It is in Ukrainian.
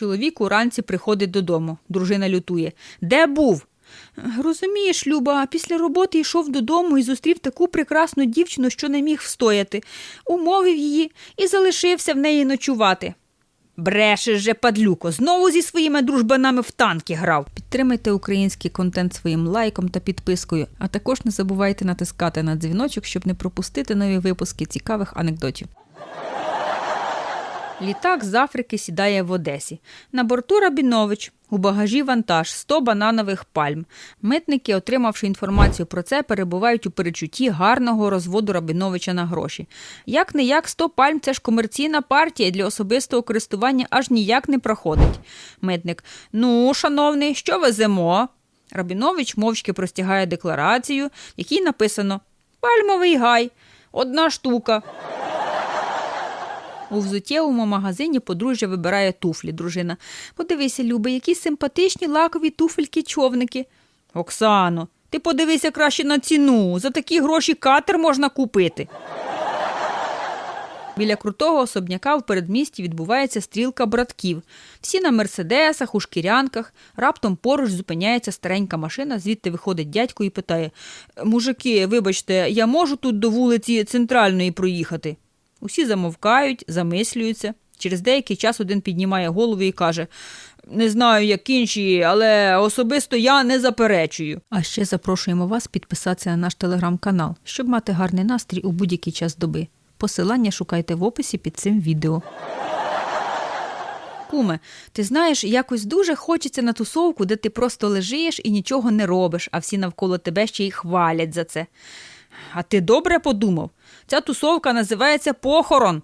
Чоловік уранці приходить додому. Дружина лютує. Де був? Розумієш, Люба, після роботи йшов додому і зустрів таку прекрасну дівчину, що не міг встояти. Умовив її і залишився в неї ночувати. Брешеш же, падлюко, знову зі своїми дружбанами в танки грав. Підтримайте український контент своїм лайком та підпискою, а також не забувайте натискати на дзвіночок, щоб не пропустити нові випуски цікавих анекдотів. Літак з Африки сідає в Одесі. На борту Рабінович. У багажі вантаж 100 бананових пальм. Митники, отримавши інформацію про це, перебувають у перечутті гарного розводу Рабіновича на гроші. Як не як 100 пальм це ж комерційна партія для особистого користування аж ніяк не проходить. Митник. Ну, шановний, що веземо? Рабінович мовчки простягає декларацію, в якій написано Пальмовий гай. Одна штука. У взуттєвому магазині подружжя вибирає туфлі. Дружина. Подивися, Люби, які симпатичні лакові туфельки-човники. Оксано, ти подивися краще на ціну. За такі гроші катер можна купити. Біля крутого особняка в передмісті відбувається стрілка братків. Всі на мерседесах, у шкірянках. Раптом поруч зупиняється старенька машина, звідти виходить дядько і питає: Мужики, вибачте, я можу тут до вулиці центральної проїхати? Усі замовкають, замислюються. Через деякий час один піднімає голову і каже: Не знаю, як інші, але особисто я не заперечую. А ще запрошуємо вас підписатися на наш телеграм-канал, щоб мати гарний настрій у будь-який час доби. Посилання шукайте в описі під цим відео. Куме, ти знаєш, якось дуже хочеться на тусовку, де ти просто лежиш і нічого не робиш, а всі навколо тебе ще й хвалять за це. А ти добре подумав? Ця тусовка називається похорон.